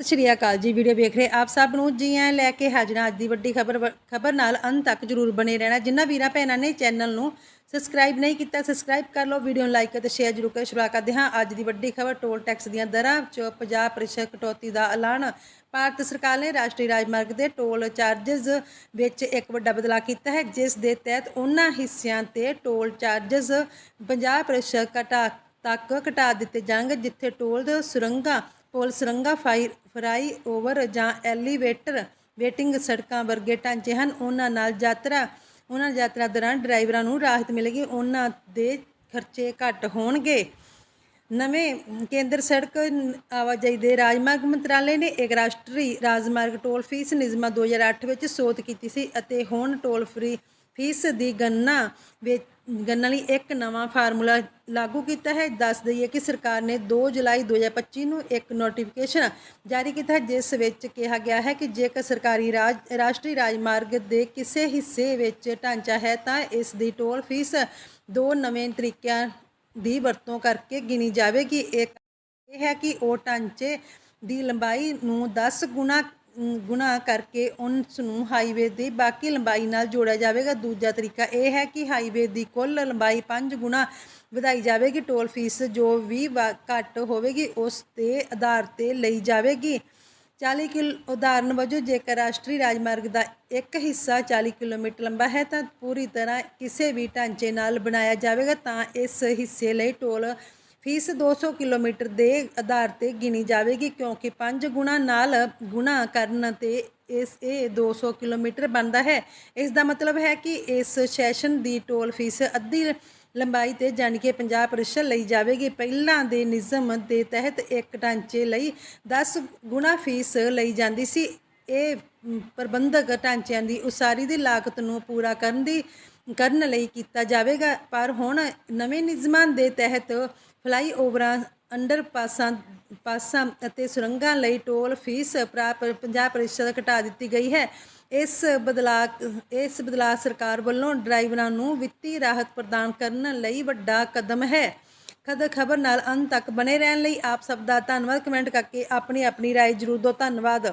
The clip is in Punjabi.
ਸਤਿ ਸ਼੍ਰੀ ਅਕਾਲ ਜੀ, ਵੀਡੀਓ ਵੇਖ ਰਹੇ ਆਪ ਸਭ ਨੂੰ। ਜੀ ਐ ਲੈ ਕੇ ਹਾਜ਼ਰ ਹਾਂ ਅੱਜ ਦੀ ਵੱਡੀ ਖਬਰ ਖਬਰ ਨਾਲ ਅੰਤ ਤੱਕ ਜਰੂਰ ਬਣੇ ਰਹਿਣਾ। ਜਿੰਨਾ ਵੀਰਾਂ ਭੈਣਾਂ ਨੇ ਚੈਨਲ ਨੂੰ ਸਬਸਕ੍ਰਾਈਬ ਨਹੀਂ ਕੀਤਾ, ਸਬਸਕ੍ਰਾਈਬ ਕਰ ਲਓ, ਵੀਡੀਓ ਨੂੰ ਲਾਈਕ ਅਤੇ ਸ਼ੇਅਰ ਜਰੂਰ ਕਰੋ ਸ਼ੁਰੂਆਤ ਕਰਦੇ ਹਾਂ ਅੱਜ ਦੀ ਵੱਡੀ ਖਬਰ। ਟੋਲ ਟੈਕਸ ਦੀਆਂ ਦਰਾਂ 'ਚ 50% ਕਟੌਤੀ ਦਾ ਐਲਾਨ। ਭਾਰਤ ਸਰਕਾਰ ਨੇ ਰਾਸ਼ਟਰੀ ਰਾਜਮਾਰਗ ਦੇ ਟੋਲ ਚਾਰजेस ਵਿੱਚ ਇੱਕ ਵੱਡਾ ਬਦਲਾਅ ਕੀਤਾ ਹੈ, ਜਿਸ ਦੇ ਤਹਿਤ ਉਹਨਾਂ ਹਿੱਸਿਆਂ ਤੇ ਟੋਲ ਚਾਰजेस 50% ਘਟਾ ਤੱਕ ਘਟਾ ਦਿੱਤੇ ਜਾਣਗੇ, ਜਿੱਥੇ ਟੋਲ ਸੁਰੰਗਾਂ ਕੋਲ ਸੁਰੰਗਾਂ ਫਾਈ, ਫਰਾਈ ਓਵਰ ਜਾਂ ਐਲੀਵੇਟਰ ਵੇਟਿੰਗ ਸੜਕਾਂ ਵਰਗੇ ਢਾਂਚੇ ਹਨ। ਉਹਨਾਂ ਨਾਲ ਯਾਤਰਾ, ਉਹਨਾਂ ਯਾਤਰਾ ਦੌਰਾਨ ਡਰਾਈਵਰਾਂ ਨੂੰ ਰਾਹਤ ਮਿਲੇਗੀ। ਉਹਨਾਂ ਦੇ ਖਰਚੇ ਘੱਟ ਹੋਣਗੇ। ਨਵੇਂ ਕੇਂਦਰ ਸੜਕ ਆਵਾਜਾਈ ਦੇ ਰਾਜਮਾਰਗ ਮੰਤਰਾਲੇ ਨੇ ਇੱਕ ਰਾਸ਼ਟਰੀ ਰਾਜਮਾਰਗ ਟੋਲ ਫੀਸ ਨਿਯਮਾਂ 2008 ਵਿੱਚ ਸੋਧ ਕੀਤੀ ਸੀ ਅਤੇ ਹੁਣ ਟੋਲ ਫ੍ਰੀ ਫੀਸ ਦੀ ਗਣਨਾ ਵਿੱਚ, ਗਣਨਾ ਲਈ ਇੱਕ ਨਵਾਂ ਫਾਰਮੂਲਾ ਲਾਗੂ ਕੀਤਾ ਹੈ। ਦੱਸ ਦਈਏ ਕਿ ਸਰਕਾਰ ਨੇ 2 ਜੁਲਾਈ 2025 ਨੂੰ ਇੱਕ ਨੋਟੀਫਿਕੇਸ਼ਨ ਜਾਰੀ ਕੀਤਾ ਜਿਸ ਵਿੱਚ ਕਿਹਾ ਗਿਆ ਹੈ ਕਿ ਜੇਕਰ ਸਰਕਾਰੀ ਰਾਜ, ਰਾਸ਼ਟਰੀ ਰਾਜਮਾਰਗ ਦੇ ਕਿਸੇ ਹਿੱਸੇ ਵਿੱਚ ਢਾਂਚਾ ਹੈ, ਤਾਂ ਇਸ ਦੀ ਟੋਲ ਫੀਸ ਦੋ ਨਵੇਂ ਤਰੀਕਿਆਂ ਦੀ ਵਰਤੋਂ ਕਰਕੇ ਗਿਣੀ ਜਾਵੇਗੀ। ਇੱਕ ਇਹ ਹੈ ਕਿ ਉਹ ਢਾਂਚੇ ਦੀ ਲੰਬਾਈ ਨੂੰ 10 ਗੁਣਾ ਗੁਣਾ ਕਰਕੇ ਉਸ ਨੂੰ ਹਾਈਵੇ ਦੀ ਬਾਕੀ ਲੰਬਾਈ ਨਾਲ ਜੋੜਿਆ ਜਾਵੇਗਾ। ਦੂਜਾ ਤਰੀਕਾ ਇਹ ਹੈ ਕਿ ਹਾਈਵੇ ਦੀ ਕੁੱਲ ਲੰਬਾਈ 5 ਗੁਣਾ ਵਧਾਈ ਜਾਵੇਗੀ। ਟੋਲ ਫੀਸ ਜੋ ਵੀ ਵਾ- ਘੱਟ ਹੋਵੇਗੀ, ਉਸ ਦੇ ਆਧਾਰ ਤੇ ਲਈ ਜਾਵੇਗੀ। 40 ਕਿਲ, ਉਦਾਹਰਨ ਵਜੋਂ ਜੇਕਰ ਰਾਸ਼ਟਰੀ ਰਾਜਮਾਰਗ ਦਾ ਇੱਕ ਹਿੱਸਾ 40 ਕਿਲੋਮੀਟਰ ਲੰਬਾ ਹੈ, ਤਾਂ ਪੂਰੀ ਤਰ੍ਹਾਂ ਕਿਸੇ ਵੀ ਢਾਂਚੇ ਨਾਲ ਬਣਾਇਆ ਜਾਵੇਗਾ, ਤਾਂ ਇਸ ਹਿੱਸੇ ਲਈ ਟੋਲ ਫੀਸ 200 ਕਿਲੋਮੀਟਰ ਦੇ ਆਧਾਰ ਤੇ ਗਿਣੀ ਜਾਵੇਗੀ ਕਿਉਂਕਿ 5 ਗੁਣਾ ਨਾਲ ਗੁਣਾ ਕਰਨ ਤੇ ਇਸ ਇਹ 200 ਕਿਲੋਮੀਟਰ ਬਣਦਾ ਹੈ। ਇਸ ਦਾ ਮਤਲਬ ਹੈ ਕਿ ਇਸ ਸੈਸ਼ਨ ਦੀ ਟੋਲ ਫੀਸ ਅੱਧੀ ਲੰਬਾਈ ਤੇ ਜਾਣੀ ਕਿ 50% ਲਈ ਜਾਵੇਗੀ। ਪਹਿਲਾਂ ਦੇ ਨਿਯਮ ਦੇ ਤਹਿਤ ਇੱਕ ਢਾਂਚੇ ਲਈ 10 ਗੁਣਾ ਫੀਸ ਲਈ ਜਾਂਦੀ ਸੀ। ਇਹ ਮ, ਪ੍ਰਬੰਧਕ ਢਾਂਚਿਆਂ ਦੀ ਉਸਾਰੀ ਦੀ ਲਾਗਤ ਨੂੰ ਪੂਰਾ ਕਰਨ ਦੀ ਕਰਨ ਲਈ ਕੀਤਾ ਜਾਵੇਗਾ ਪਰ ਹੁਣ ਨਵੇਂ ਨਿਯਮਾਂ ਦੇ ਤਹਿਤ ਫਲਾਈਓਵਰਾਂ ਅੰਡਰਪਾਸਾਂ ਪਾਸਾਂ ਅਤੇ ਸੁਰੰਗਾਂ ਲਈ ਟੋਲ ਫੀਸ ਪ੍ਰਾਪ- 50% ਘਟਾ ਦਿੱਤੀ ਗਈ ਹੈ ਇਸ ਬਦਲਾਅ ਇਸ ਬਦਲਾਅ ਸਰਕਾਰ ਵੱਲੋਂ ਡਰਾਈਵਰਾਂ ਨੂੰ ਵਿੱਤੀ ਰਾਹਤ ਪ੍ਰਦਾਨ ਕਰਨ ਲਈ ਵੱਡਾ ਕਦਮ ਹੈ ਖਦ ਖਬਰ ਨਾਲ ਅੰਤ ਤੱਕ ਬਨੇ ਰਹਿਣ ਲਈ ਆਪ ਸਭ ਦਾ ਧੰਨਵਾਦ ਕਮੈਂਟ ਕਰਕੇ ਆਪਣੀ ਆਪਣੀ رائے ਜ਼ਰੂਰ ਦਿਓ ਧੰਨਵਾਦ